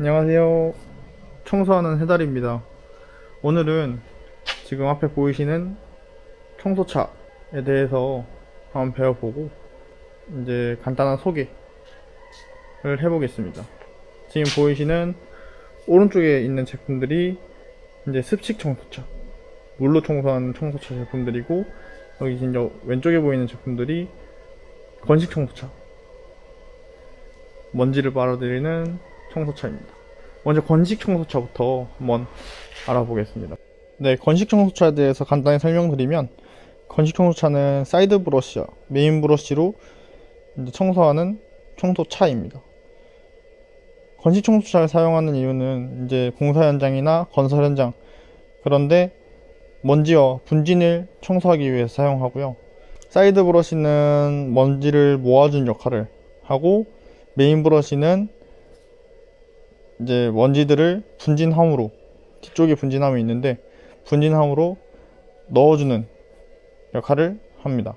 안녕하세요. 청소하는 해달입니다. 오늘은 지금 앞에 보이시는 청소차에 대해서 한번 배워보고 이제 간단한 소개를 해보겠습니다. 지금 보이시는 오른쪽에 있는 제품들이 이제 습식 청소차, 물로 청소하는 청소차 제품들이고 여기 이제 왼쪽에 보이는 제품들이 건식 청소차, 먼지를 빨아들이는 청소차입니다. 먼저 건식 청소차부터 한번 알아보겠습니다. 네, 건식 청소차에 대해서 간단히 설명드리면 건식 청소차는 사이드 브러쉬와 메인 브러쉬로 청소하는 청소차입니다. 건식 청소차를 사용하는 이유는 이제 공사 현장이나 건설 현장 그런데 먼지와 분진을 청소하기 위해서 사용하고요. 사이드 브러쉬는 먼지를 모아준 역할을 하고 메인 브러쉬는 이제 먼지들을 분진함으로 뒤쪽에 분진함이 있는데 분진함으로 넣어주는 역할을 합니다.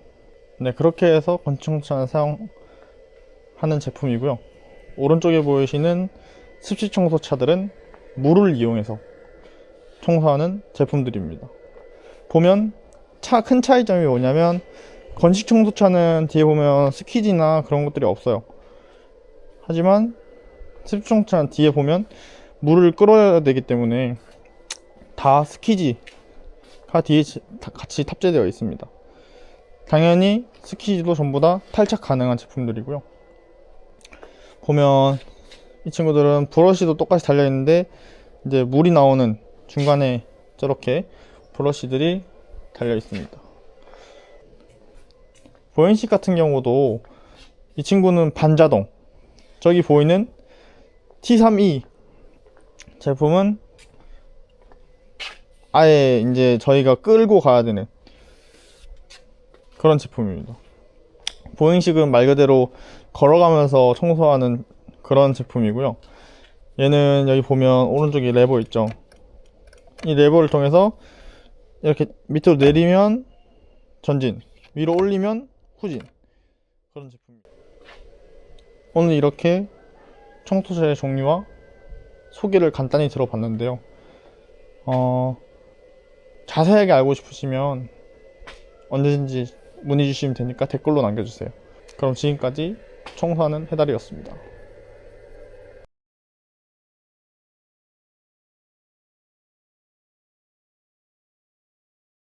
네 그렇게 해서 건축차를 사용하는 제품이고요. 오른쪽에 보이시는 습식 청소차들은 물을 이용해서 청소하는 제품들입니다. 보면 차 큰 차이점이 뭐냐면 건식 청소차는 뒤에 보면 스키지나 그런 것들이 없어요. 하지만 습식청소차는 뒤에 보면 물을 끌어야 되기 때문에 다 스키지가 뒤에 같이 탑재되어 있습니다. 당연히 스키지도 전부 다 탈착 가능한 제품들이고요. 보면 이 친구들은 브러쉬도 똑같이 달려 있는데 이제 물이 나오는 중간에 저렇게 브러쉬들이 달려 있습니다. 보행식 같은 경우도 이 친구는 반자동 저기 보이는 T3E 제품은 아예 이제 저희가 끌고 가야 되는 그런 제품입니다. 보행식은 말 그대로 걸어가면서 청소하는 그런 제품이고요. 얘는 여기 보면 오른쪽에 레버 있죠. 이 레버를 통해서 이렇게 밑으로 내리면 전진, 위로 올리면 후진 그런 제품입니다. 오늘 이렇게 청소차의 종류와 소개를 간단히 들어봤는데요. 어, 자세하게 알고 싶으시면 언제든지 문의 주시면 되니까 댓글로 남겨주세요. 그럼 지금까지 청소하는 해달이었습니다.